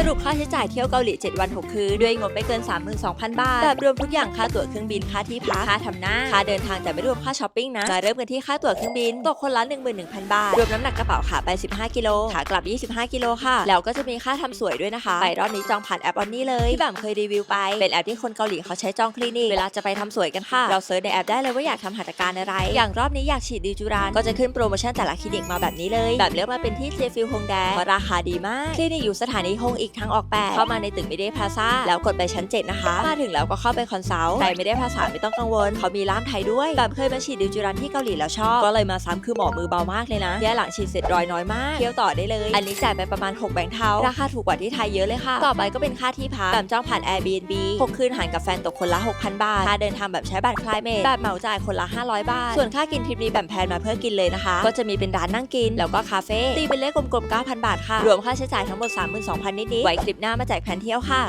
สรุปค่าใช้จ่ายเที่ยวเกาหลี 7 วัน 6 คืน ด้วยงบไม่เกิน 32,000 บาท แบบรวมทุกอย่างค่าตั๋วเครื่องบิน ค่าที่พัก ค่าทำหน้า ค่าเดินทางแต่ไม่รวมค่าช้อปปิ้งนะ มาเริ่มกันที่ค่าตั๋วเครื่องบินตกคนละ11,000 บาท รวมน้ำหนักกระเป๋าขาไป 15 กิโล ขากลับ 25 กิโลค่ะ แล้วก็จะมีค่าทำสวยด้วยนะคะ ไปรอบนี้จองผ่านแอปออนนี่เลยที่แบบเคยรีวิวไป เป็นแอปที่คนเกาหลีเขาใช้จองคลินิก เวลาจะไปทำสวยกันค่ะ เราเซิร์ชในแอปได้เลยว่าอยากทำหัตถการอะไร อย่างรอบนี้อยากฉีดดีจูรานก็จะขึ้นโปรโมชั่นแต่ละคลินิกมาแบบนี้เลย แบบเลือกมาเป็นที่เจฟิลฮงแดเพราะราคาดีมากคลินิกอยู่สถานีฮงอีกทางออกแปดเข้ามาในตึกไม่ได้พาซาแล้วกดไปชั้น 7 นะคะ มาถึงแล้วก็เข้าไปคอนซัลท์ใครไม่ได้ภาษาไม่ต้องกังวล เขามีล่ามไทยด้วยแบบเคยมาฉีดดิวจูรันที่เกาหลีแล้วชอบ ก็เลยมาซ้ำคือหมอมือเบามากเลยนะแค่หลังฉีดเสร็จรอยน้อยมากเที่ยวต่อได้เลย อันนี้จ่ายไปประมาณ 6 แบงค์เทาราคาถูกกว่าที่ไทยเยอะเลยค่ะ ต่อไปก็เป็นค่าที่พักแบบจองผ่าน Airbnb 6คืนหารกับแฟนตกคนละ 6,000 บาทค่าเดินทางแบบใช้บัตรคลายเมทแบบเหมาจ่ายคนละ 500 บาท ส่วนค่ากินทริปนี้แบบแพลนมาเพื่อกินเลยนะคะ ก็จะมีเป็นร้านนั่งกิน แล้วก็คาเฟ่ตีเป็นเลขกลมๆ9,000 บาทค่ะรวมค่าใช้จ่ายทั้งหมด 32,000นิดไว้คลิปหน้ามาแจกแผนเที่ยวค่ะ